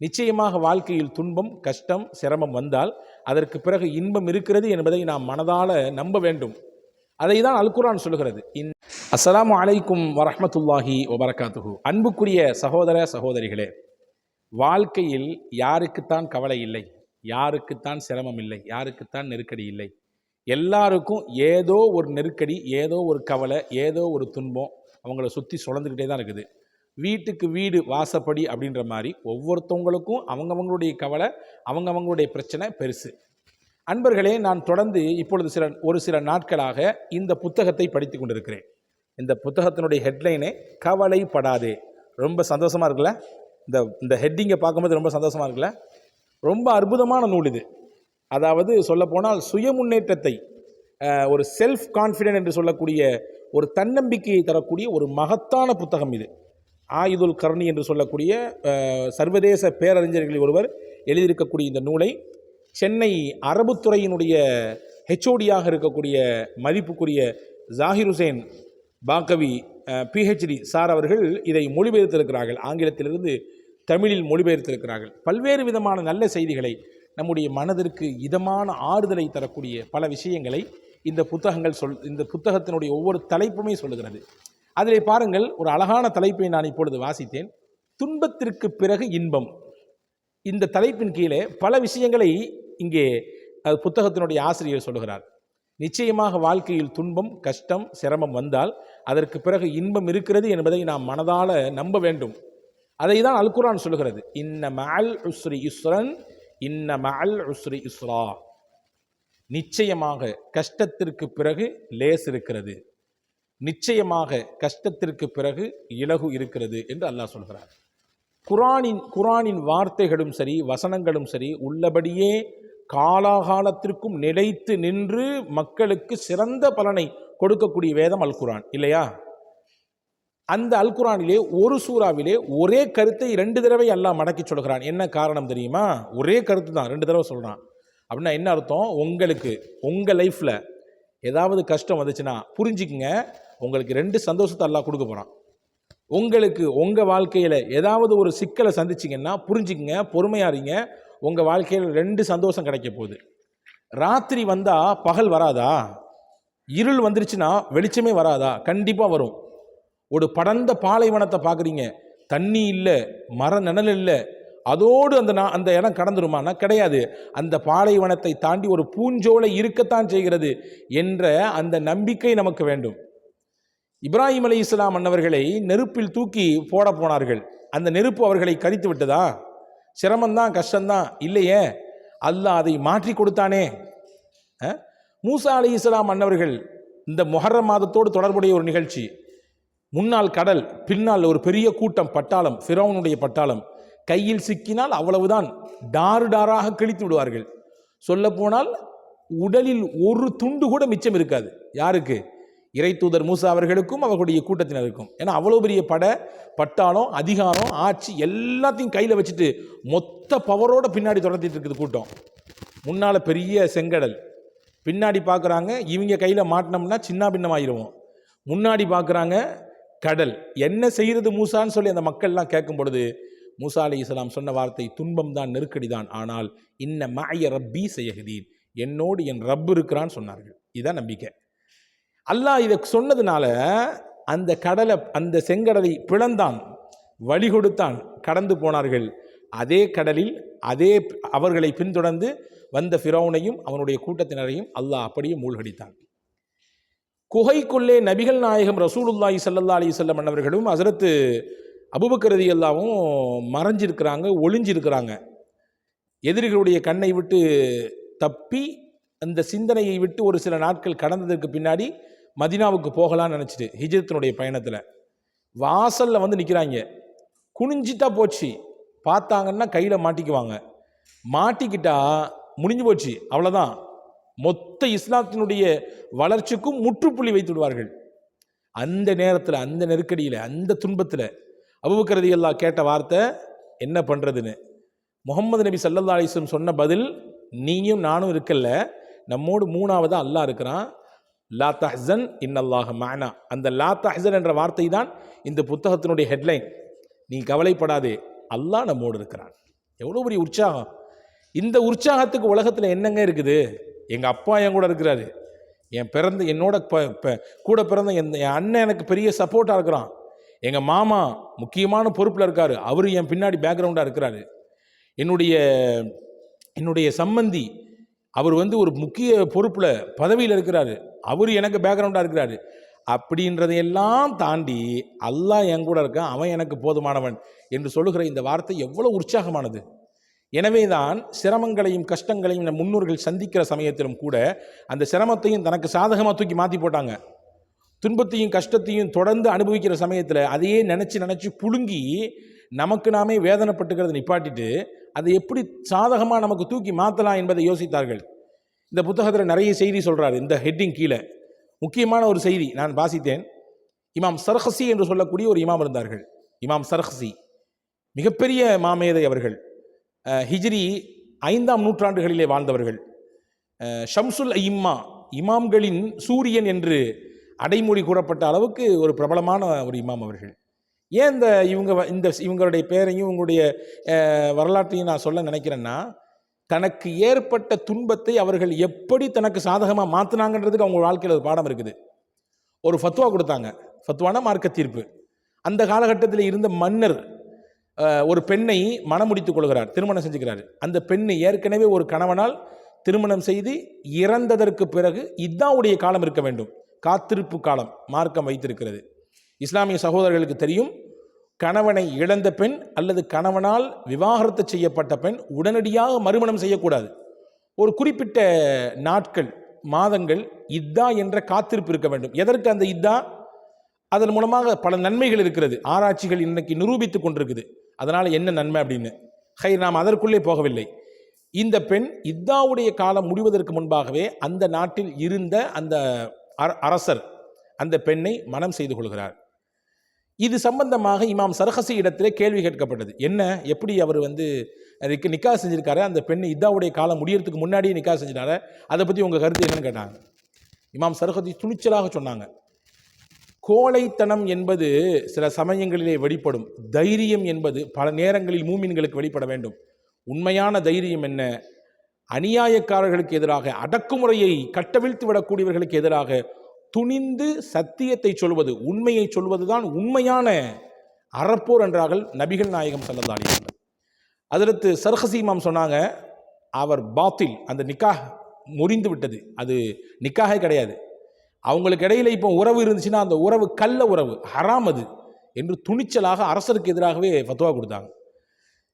நிச்சயமாக வாழ்க்கையில் துன்பம் கஷ்டம் சிரமம் வந்தால் அதற்கு பிறகு இன்பம் இருக்கிறது என்பதை நாம் மனதால் நம்ப வேண்டும். அதை தான் அல்குரான் சொல்கிறது இன் அஸ்ஸலாமு அலைக்கும் வரஹ்மத்துல்லாஹி வபரகாத்துஹு. அன்புக்குரிய சகோதர சகோதரிகளே வாழ்க்கையில் யாருக்குத்தான் கவலை இல்லை யாருக்குத்தான் சிரமம் இல்லை யாருக்குத்தான் நெருக்கடி இல்லை எல்லாருக்கும் ஏதோ ஒரு நெருக்கடி ஏதோ ஒரு கவலை ஏதோ ஒரு துன்பம் அவங்கள சுற்றி சுழந்துக்கிட்டே தான் இருக்குது. வீட்டுக்கு வீடு வாசப்படி அப்படின்ற மாதிரி ஒவ்வொருத்தவங்களுக்கும் அவங்கவங்களுடைய கவலை அவங்கவங்களுடைய பிரச்சனை பெருசு. அன்பர்களே நான் தொடர்ந்து இப்பொழுது சில ஒரு சில நாட்களாக இந்த புத்தகத்தை படித்து கொண்டிருக்கிறேன். இந்த புத்தகத்தினுடைய ஹெட்லைனே கவலைப்படாதே. ரொம்ப சந்தோஷமாக இருக்குல்ல? இந்த இந்த ஹெட்டிங்கை பார்க்கும்போது ரொம்ப சந்தோஷமாக இருக்குல்ல? ரொம்ப அற்புதமான நூல் இது. அதாவது சொல்லப்போனால் சுய முன்னேற்றத்தை ஒரு செல்ஃப் கான்ஃபிடென்ட் என்று சொல்லக்கூடிய ஒரு தன்னம்பிக்கையை தரக்கூடிய ஒரு மகத்தான புத்தகம் இது. ஆயுதுல் கர்ணி என்று சொல்லக்கூடிய சர்வதேச பேரறிஞர்களில் ஒருவர் எழுதியிருக்கக்கூடிய இந்த நூலை சென்னை அரபுத்துறையினுடைய ஹெச்ஓடியாக இருக்கக்கூடிய மதிப்புக்குரிய ஜாகிர் ஹுசேன் பாக்கவி பிஹெச்டி சார் அவர்கள் இதை மொழிபெயர்த்திருக்கிறார்கள். ஆங்கிலத்திலிருந்து தமிழில் மொழிபெயர்த்திருக்கிறார்கள். பல்வேறு விதமான நல்ல செய்திகளை நம்முடைய மனதிற்கு இதமான ஆறுதலை தரக்கூடிய பல விஷயங்களை இந்த புத்தகங்கள் சொல் இந்த புத்தகத்தினுடைய ஒவ்வொரு தலைப்புமே சொல்லுகிறது. அதிலே பாருங்கள் ஒரு அழகான தலைப்பை நான் இப்பொழுது வாசித்தேன். துன்பத்திற்கு பிறகு இன்பம். இந்த தலைப்பின் கீழே பல விஷயங்களை இங்கே புத்தகத்தினுடைய ஆசிரியர் சொல்லுகிறார். நிச்சயமாக வாழ்க்கையில் துன்பம் கஷ்டம் சிரமம் வந்தால் அதற்கு பிறகு இன்பம் இருக்கிறது என்பதை நாம் மனதால் நம்ப வேண்டும். அதை தான் அல்குரான் சொல்லுகிறது. இன்ன மஅல் உஸ்ரி இஸ்ரன் இன்ன மஅல் உஸ்ரி இஸ்ரா நிச்சயமாக கஷ்டத்திற்கு பிறகு லேஸ் இருக்கிறது. நிச்சயமாக கஷ்டத்திற்கு பிறகு இலகு இருக்கிறது என்று அல்லாஹ் சொல்கிறார் குரானின் குரானின் வார்த்தைகளும் சரி வசனங்களும் சரி உள்ளபடியே காலாகாலத்திற்கும் நிலைத்து நின்று மக்களுக்கு சிறந்த பலனை கொடுக்கக்கூடிய வேதம் அல் குரான் இல்லையா? அந்த அல் குரானிலே ஒரு சூறாவிலே ஒரே கருத்தை ரெண்டு தடவை அல்லாஹ் மடக்கி சொல்கிறான். என்ன காரணம் தெரியுமா? ஒரே கருத்து தான் ரெண்டு தடவை சொல்கிறான் அப்படின்னா என்ன அர்த்தம்? உங்களுக்கு உங்கள் லைஃப்பில் ஏதாவது கஷ்டம் வந்துச்சுன்னா புரிஞ்சுக்குங்க. உங்களுக்கு ரெண்டு சந்தோஷத்தை எல்லாம் கொடுக்க போகிறான் உங்களுக்கு உங்கள் வாழ்க்கையில் ஏதாவது ஒரு சிக்கலை சந்திச்சிங்கன்னா புரிஞ்சுக்கங்க பொறுமையா இருங்க உங்கள் வாழ்க்கையில் ரெண்டு சந்தோஷம் கிடைக்க போகுது. ராத்திரி வந்தால் பகல் வராதா? இருள் வந்துருச்சுன்னா வெளிச்சமே வராதா? கண்டிப்பாக வரும். ஒரு படர்ந்த பாலைவனத்தை பார்க்குறீங்க தண்ணி இல்லை மர நிழல் இல்லை. அதோடு அந்த நான் அந்த இடம் கடந்துருமானா கிடையாது. அந்த பாலைவனத்தை தாண்டி ஒரு பூஞ்சோலை இருக்கத்தான் செய்கிறது என்ற அந்த நம்பிக்கை நமக்கு வேண்டும். இப்ராஹிம் அலி இஸ்லாம் அன்னவர்களை நெருப்பில் தூக்கி போட போனார்கள். அந்த நெருப்பு அவர்களை கரித்து விட்டதா? சிரமந்தான் கஷ்டம்தான் இல்லையே? அல்லாஹ் அதை மாற்றி கொடுத்தானே. மூசா அலி இஸ்லாம் அன்னவர்கள் இந்த மொஹர மாதத்தோடு தொடர்புடைய ஒரு நிகழ்ச்சி. முன்னால் கடல் பின்னால் ஒரு பெரிய கூட்டம் பட்டாளம் ஃபிரௌனுடைய பட்டாளம். கையில் சிக்கினால் அவ்வளவுதான் டாறு டாராக கிழித்து விடுவார்கள். சொல்லப்போனால் உடலில் ஒரு துண்டு கூட மிச்சம் இருக்காது. யாருக்கு? இறை தூதர் மூசா அவர்களுக்கும் அவர்களுடைய கூட்டத்தினருக்கும். ஏன்னா அவ்வளோ பெரிய பட பட்டாளம் அதிகாரம் ஆட்சி எல்லாத்தையும் கையில் வச்சுட்டு மொத்த பவரோட பின்னாடி தொடர்த்திட்டு இருக்குது கூட்டம். முன்னால் பெரிய செங்கடல். பின்னாடி பார்க்குறாங்க இவங்க கையில் மாட்டினோம்னா சின்ன பின்னமாயிருவோம் முன்னாடி பார்க்குறாங்க கடல். என்ன செய்கிறது மூசான்னு சொல்லி அந்த மக்கள்லாம் கேட்கும் பொழுது மூசா அலி இஸ்லாம் சொன்ன வார்த்தை துன்பம் தான் நெருக்கடி தான் ஆனால் இன்ன மாய ரப்பி செய்யகதீன் என்னோடு என் ரப் இருக்கிறான்னு சொன்னார்கள். இதுதான் நம்பிக்கை. அல்லாஹ் இதை சொன்னதுனால அந்த கடலை அந்த செங்கடலை பிளந்தான் வழி கொடுத்தான் கடந்து போனார்கள். அதே கடலில் அதே அவர்களை பின்தொடர்ந்து வந்த ஃபிரௌனையும் அவனுடைய கூட்டத்தினரையும் அல்லாஹ் அப்படியே மூழ்கடித்தான். குகைக்குள்ளே நபிகள் நாயகம் ரசூலுல்லாஹி சல்லா அலி சொல்லம் அன்னவர்களும் அசரத்து அபுபக்கரதி எல்லாவும் மறைஞ்சிருக்கிறாங்க ஒளிஞ்சிருக்கிறாங்க. எதிரிகளுடைய கண்ணை விட்டு தப்பி அந்த சிந்தனையை விட்டு ஒரு சில நாட்கள் கடந்ததற்கு பின்னாடி மதினாவுக்கு போகலாம்னு நினச்சிட்டு ஹிஜ்ரத்தினுடைய பயணத்தில் வாசலில் வந்து நிற்கிறாங்க குனிஞ்சிட்டா போச்சு. பார்த்தாங்கன்னா கையில் மாட்டிக்குவாங்க. மாட்டிக்கிட்டா முடிஞ்சு போச்சு. அவ்வளோதான் மொத்த இஸ்லாத்தினுடைய வளர்ச்சிக்கும் முற்றுப்புள்ளி வைத்து விடுவார்கள். அந்த நேரத்தில் அந்த நெருக்கடியில் அந்த துன்பத்தில் அபுபக்கரதி எல்லாம் கேட்ட வார்த்தை என்ன பண்ணுறதுன்னு முகமது நபி சல்லல்லா அலிஸ்லம் சொன்ன பதில் நீயும் நானும் இருக்கல்ல. நம்மோடு மூணாவது அல்லாஹ் இருக்கிறான். லா தஹ்சன் இன்னல்லாஹ மானா அந்த லா தஹ்சன் என்ற வார்த்தை தான் இந்த புத்தகத்தினுடைய ஹெட்லைன். நீ கவலைப்படாதே அல்லாஹ் நம்மோடு இருக்கிறான். எவ்வளோ பெரிய உற்சாகம். இந்த உற்சாகத்துக்கு உலகத்தில் என்னங்க இருக்குது? எங்கள் அப்பா என் கூட இருக்கிறாரு. என் பிறந்த என்னோட கூட பிறந்த என் என் அண்ணன் எனக்கு பெரிய சப்போர்ட்டாக இருக்கிறான். எங்கள் மாமா முக்கியமான பொறுப்பில் இருக்காரு. அவர் என் பின்னாடி பேக்ரவுண்டாக இருக்கிறாரு. என்னுடைய என்னுடைய சம்பந்தி அவர் வந்து ஒரு முக்கிய பொறுப்பில் பதவியில் இருக்கிறாரு. அவர் எனக்கு பேக்ரவுண்டாக இருக்கிறாரு. அப்படின்றதையெல்லாம் தாண்டி அல்லாஹ் என் கூட இருக்கான் அவன் எனக்கு போதுமானவன் என்று சொல்லுகிற இந்த வார்த்தை எவ்வளோ உற்சாகமானது. எனவே தான் சிரமங்களையும் கஷ்டங்களையும் நம் முன்னோர்கள் சந்திக்கிற சமயத்திலும் கூட அந்த சிரமத்தையும் தனக்கு சாதகமாக தூக்கி மாற்றி போட்டாங்க. துன்பத்தையும் கஷ்டத்தையும் தொடர்ந்து அனுபவிக்கிற சமயத்தில் அதையே நினச்சி நினச்சி புழுங்கி நமக்கு நாமே வேதனைப்பட்டுக்கிறத நிப்பாட்டிட்டு அதை எப்படி சாதகமாக நமக்கு தூக்கி மாற்றலாம் என்பதை யோசித்தார்கள். இந்த புத்தகத்தில் நிறைய செய்தி சொல்கிறார் இந்த ஹெட்டிங் கீழே. முக்கியமான ஒரு செய்தி நான் வாசித்தேன். இமாம் சர்ஹசி என்று சொல்லக்கூடிய ஒரு இமாம் இருந்தார்கள். இமாம் சர்ஹசி மிகப்பெரிய மாமேதை அவர்கள். ஹிஜ்ரி ஐந்தாம் நூற்றாண்டுகளிலே வாழ்ந்தவர்கள். ஷம்சுல் ஐம்மா இமாம்களின் சூரியன் என்று அடைமொழி கூறப்பட்ட அளவுக்கு ஒரு பிரபலமான ஒரு இமாம் அவர்கள். ஏன் இந்த இவங்க வ- இந்த இவங்களுடைய பேரையும் இவங்களுடைய வரலாற்றையும் நான் சொல்ல நினைக்கிறேன்னா தனக்கு ஏற்பட்ட துன்பத்தை அவர்கள் எப்படி தனக்கு சாதகமாக மாற்றினாங்கன்றதுக்கு அவங்க வாழ்க்கையில் ஒரு பாடம் இருக்குது. ஒரு ஃபத்வா கொடுத்தாங்க. ஃபத்வானா மார்க்க தீர்ப்பு அந்த காலகட்டத்தில் இருந்த மன்னர் ஒரு பெண்ணை மணமுடித்துக் கொள்கிறார் திருமணம் செஞ்சுக்கிறார். அந்த பெண்ணை ஏற்கனவே ஒரு கணவனால் திருமணம் செய்து இறந்ததற்கு பிறகு இதான் உடைய காலம் இருக்க வேண்டும். காத்திருப்பு காலம் மார்க்கம் வைத்திருக்கிறது. இஸ்லாமிய சகோதரர்களுக்கு தெரியும் கணவனை இழந்த பெண் அல்லது கணவனால் விவாகரத்து செய்யப்பட்ட பெண் உடனடியாக மறுமணம் செய்யக்கூடாது. ஒரு குறிப்பிட்ட நாட்கள் மாதங்கள் இதா என்ற காத்திருப்பு இருக்க வேண்டும். எதற்கு அந்த இதா? அதன் மூலமாக பல நன்மைகள் இருக்கிறது. ஆராய்ச்சிகள் இன்னைக்கு நிரூபித்துக் கொண்டிருக்குது. அதனால் என்ன நன்மை அப்படின்னு? ஹை நாம் அதற்குள்ளே போகவில்லை. இந்த பெண் இத்தாவுடைய காலம் முடிவதற்கு முன்பாகவே அந்த நாட்டில் இருந்த அந்த அர- அரசர் அந்த பெண்ணை மனம் செய்து கொள்கிறார். இது சம்பந்தமாக இமாம் சரஹசி இடத்திலே கேள்வி கேட்கப்பட்டது. என்ன? எப்படி அவர் வந்து நிக்கா செஞ்சிருக்காரு? அந்த பெண் இதாவுடைய காலம் முடியறதுக்கு முன்னாடியே நிக்கா செஞ்சிட்டாரு. அதை பற்றி உங்கள் கருத்து என்னன்னு கேட்டாங்க. இமாம் சரஹதி துணிச்சலாக சொன்னாங்க. கோழைத்தனம் என்பது சில சமயங்களிலே வெளிப்படும். தைரியம் என்பது பல நேரங்களில் மூமின்களுக்கு வெளிப்பட வேண்டும். உண்மையான தைரியம் என்ன? அநியாயக்காரர்களுக்கு எதிராக அடக்குமுறையை கட்டவிழ்த்து விடக்கூடியவர்களுக்கு எதிராக துணிந்து சத்தியத்தை சொல்வது உண்மையை சொல்வதுதான் உண்மையான அறப்போர் என்றார்கள் நபிகள் நாயகம் சல்லல்லாஹு அதற்கு சர்ஹசீமாம் சொன்னாங்க அவர் பாத்தில் அந்த நிக்காஹ் முறிந்து விட்டது. அது நிக்காகே கிடையாது. அவங்களுக்கு இடையில இப்போ உறவு இருந்துச்சுன்னா அந்த உறவு கள்ள உறவு ஹராம் அது என்று துணிச்சலாக அரசருக்கு எதிராகவே ஃபத்துவா கொடுத்தாங்க.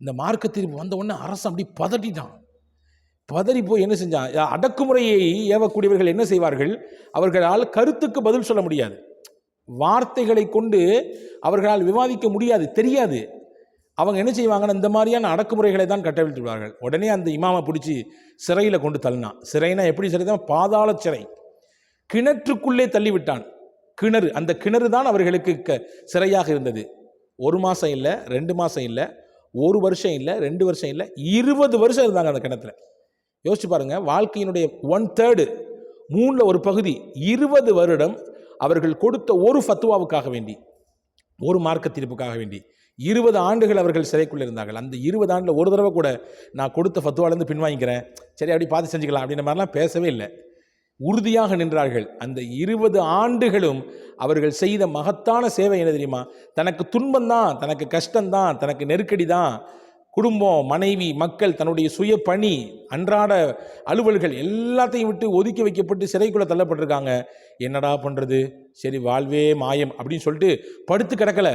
இந்த மார்க்க தீர்ப்பு வந்த உடனே அரசு அப்படி பதட்டிட்டான். பதறி போய் என்ன செஞ்சான்? அடக்குமுறையை ஏவக்கூடியவர்கள் என்ன செய்வார்கள்? அவர்களால் கருத்துக்கு பதில் சொல்ல முடியாது. வார்த்தைகளை கொண்டு அவர்களால் விவாதிக்க முடியாது தெரியாது. அவங்க என்ன செய்வாங்கன்னா இந்த மாதிரியான அடக்குமுறைகளை தான் கட்டவிழ்த்து விடுவார்கள். உடனே அந்த இமாமை பிடிச்சி சிறையில் கொண்டு தள்ளினான். சிறைனா எப்படி சிறை தான் பாதாள சிறை. கிணற்றுக்குள்ளே தள்ளிவிட்டான். கிணறு அந்த கிணறு தான் அவர்களுக்கு க சிறையாக இருந்தது. ஒரு மாதம் இல்லை ரெண்டு மாதம் இல்லை ஒரு வருஷம் இல்லை ரெண்டு வருஷம் இல்லை இருபது வருஷம் இருந்தாங்க அந்த கிணத்துல. யோசிச்சு பாருங்கள் வாழ்க்கையினுடைய ஒன் தேர்டு மூணில் ஒரு பகுதி இருபது வருடம் அவர்கள் கொடுத்த ஒரு ஃபத்துவாவுக்காக வேண்டி ஒரு மார்க்க தீர்ப்புக்காக வேண்டி இருபது ஆண்டுகள் அவர்கள் சிறைக்குள்ளே இருந்தார்கள். அந்த இருபது ஆண்டில் ஒரு தடவை கூட நான் கொடுத்த ஃபத்துவாலேருந்து பின்வாங்கிக்கிறேன். சரி அப்படி பார்த்து செஞ்சுக்கலாம் அப்படின்ற மாதிரிலாம் பேசவே இல்லை. உறுதியாக நின்றார்கள். அந்த இருபது ஆண்டுகளும் அவர்கள் செய்த மகத்தான சேவை என்ன தெரியுமா? தனக்கு துன்பம் தான் தனக்கு கஷ்டம்தான் தனக்கு நெருக்கடி தான் குடும்பம் மனைவி மக்கள் தன்னுடைய சுய பணி அன்றாட அலுவல்கள் எல்லாத்தையும் விட்டு ஒதுக்கி வைக்கப்பட்டு சிறைக்குள்ளே தள்ளப்பட்டிருக்காங்க. என்னடா பண்ணுறது சரி வாழ்வே மாயம் அப்படின்னு சொல்லிட்டு படுத்து கிடக்கல.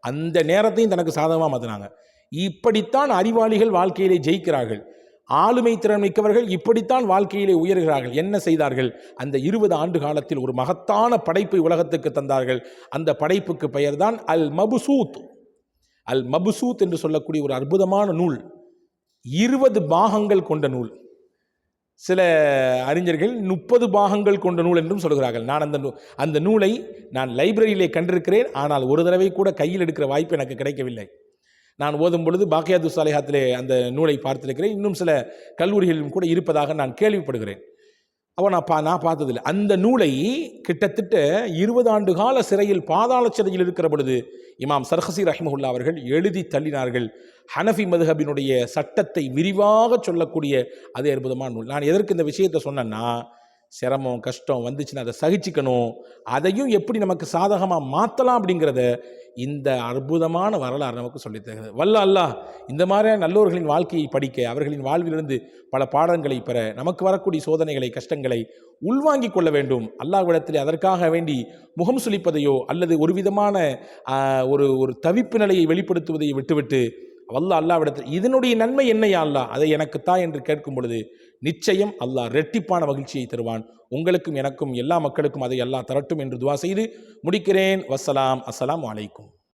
அந்த நேரத்தையும் தனக்கு சாதகமாக மாற்றினாங்க இப்படித்தான் அறிவாளிகள் வாழ்க்கையிலே ஜெயிக்கிறார்கள். ஆளுமை திறன் மிக்கவர்கள் இப்படித்தான் வாழ்க்கையிலே உயர்கிறார்கள். என்ன செய்தார்கள்? அந்த இருபது ஆண்டு காலத்தில் ஒரு மகத்தான படைப்பை உலகத்துக்கு தந்தார்கள். அந்த படைப்புக்கு பெயர்தான் அல் மபுசூத் அல் மபுசூத் என்று சொல்லக்கூடிய ஒரு அற்புதமான நூல். இருபது பாகங்கள் கொண்ட நூல். சில அறிஞர்கள் முப்பது பாகங்கள் கொண்ட நூல் என்றும் சொல்கிறார்கள். நான் அந்த நூ- அந்த நூலை நான் லைப்ரரியிலே கண்டிருக்கிறேன். ஆனால் ஒரு தடவை கூட கையில் எடுக்கிற வாய்ப்பு எனக்கு கிடைக்கவில்லை. நான் ஓதும் பொழுது பாக்கியாது சாலிஹாத்திலே அந்த நூலை பார்த்திருக்கிறேன். இன்னும் சில கல்லூரிகளிலும் கூட இருப்பதாக நான் கேள்விப்படுகிறேன். அவ நான் பா நான் பார்த்ததில்லை. அந்த நூலை கிட்டத்தட்ட இருபது ஆண்டு கால சிறையில் பாதாள சிறையில் இருக்கிற பொழுது இமாம் சர்ஹசி ரஹ்மஹுல்லா அவர்கள் எழுதி தள்ளினார்கள். ஹனஃபி மதுஹபினுடைய சட்டத்தை விரிவாக சொல்லக்கூடிய அதே அற்புதமான நூல். நான் எதற்கு இந்த விஷயத்தை சொன்னேன்னா சிரமம் கஷ்டம் வந்துச்சுன்னா அதை சகிச்சுக்கணும். அதையும் எப்படி நமக்கு சாதகமாக மாற்றலாம் அப்படிங்கிறத இந்த அற்புதமான வரலாறு நமக்கு சொல்லித் தருகிறது. வல்ல அல்லாஹ் இந்த மாதிரியான நல்லோர்களின் வாழ்க்கையை படிக்க அவர்களின் வாழ்விலிருந்து பல பாடங்களை பெற நமக்கு வரக்கூடிய சோதனைகளை கஷ்டங்களை உள்வாங்கிக் கொள்ள வேண்டும். அல்லாஹ்விடத்தில் அதற்காக வேண்டி முகம் சுளிப்பதையோ அல்லது ஒரு விதமான ஒரு ஒரு தவிப்பு நிலையை வெளிப்படுத்துவதை விட்டுவிட்டு வல்ல அல்லாவிடத்தில் இதனுடைய நன்மை என்னையா அல்லா அதை எனக்கு தா என்று கேட்கும் பொழுது நிச்சயம் அல்லாஹ் ரெட்டிப்பான மகிழ்ச்சியை தருவான். உங்களுக்கும் எனக்கும் எல்லா மக்களுக்கும் அதை எல்லாம் தரட்டும் என்று துவா செய்து முடிக்கிறேன். வஸ்ஸலாம் அஸ்லாம் வலைக்கும்